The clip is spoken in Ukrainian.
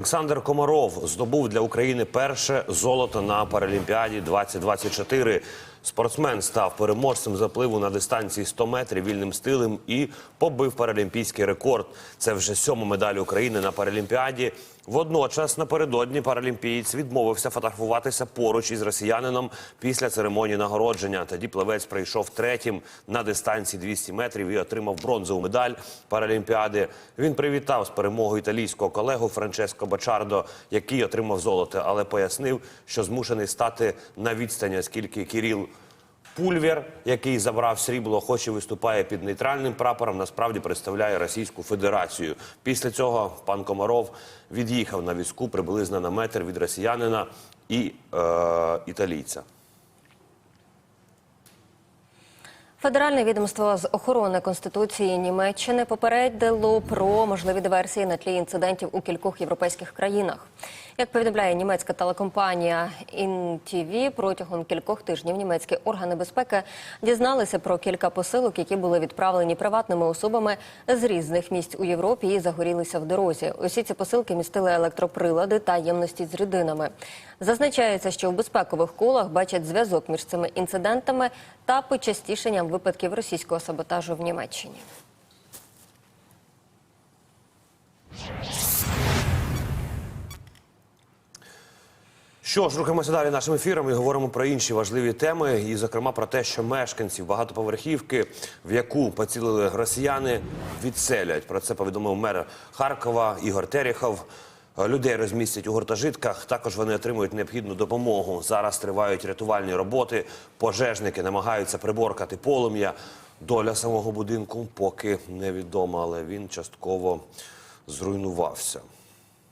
Олександр Комаров здобув для України перше золото на Паралімпіаді 2024. Спортсмен став переможцем запливу на дистанції 100 метрів вільним стилем і побив паралімпійський рекорд. Це вже сьома медаль України на Паралімпіаді. Водночас напередодні паралімпієць відмовився фотографуватися поруч із росіянином після церемонії нагородження. Тоді плавець прийшов третім на дистанції 200 метрів і отримав бронзову медаль Паралімпіади. Він привітав з перемогою італійського колегу Франческо Бачардо, який отримав золото, але пояснив, що змушений стати на відстані, оскільки Кіріл Пульвер, який забрав срібло, хоч і виступає під нейтральним прапором, насправді представляє Російську Федерацію. Після цього пан Комаров від'їхав на візку приблизно на метр від росіянина і е, італійця. Федеральне відомство з охорони конституції Німеччини попередило про можливі диверсії на тлі інцидентів у кількох європейських країнах. Як повідомляє німецька телекомпанія InTV, протягом кількох тижнів німецькі органи безпеки дізналися про кілька посилок, які були відправлені приватними особами з різних місць у Європі і загорілися в дорозі. Усі ці посилки містили електроприлади та ємності з рідинами. Зазначається, що в безпекових колах бачать зв'язок між цими інцидентами та почастішенням випадків російського саботажу в Німеччині. Що ж, рухаємося далі нашим ефіром і говоримо про інші важливі теми, і, зокрема, про те, що мешканців багатоповерхівки, в яку поцілили росіяни, відселять. Про це повідомив мер Харкова Ігор Терехов. Людей розмістять у гуртожитках. Також вони отримують необхідну допомогу. Зараз тривають рятувальні роботи. Пожежники намагаються приборкати полум'я. Доля самого будинку поки невідома, але він частково зруйнувався.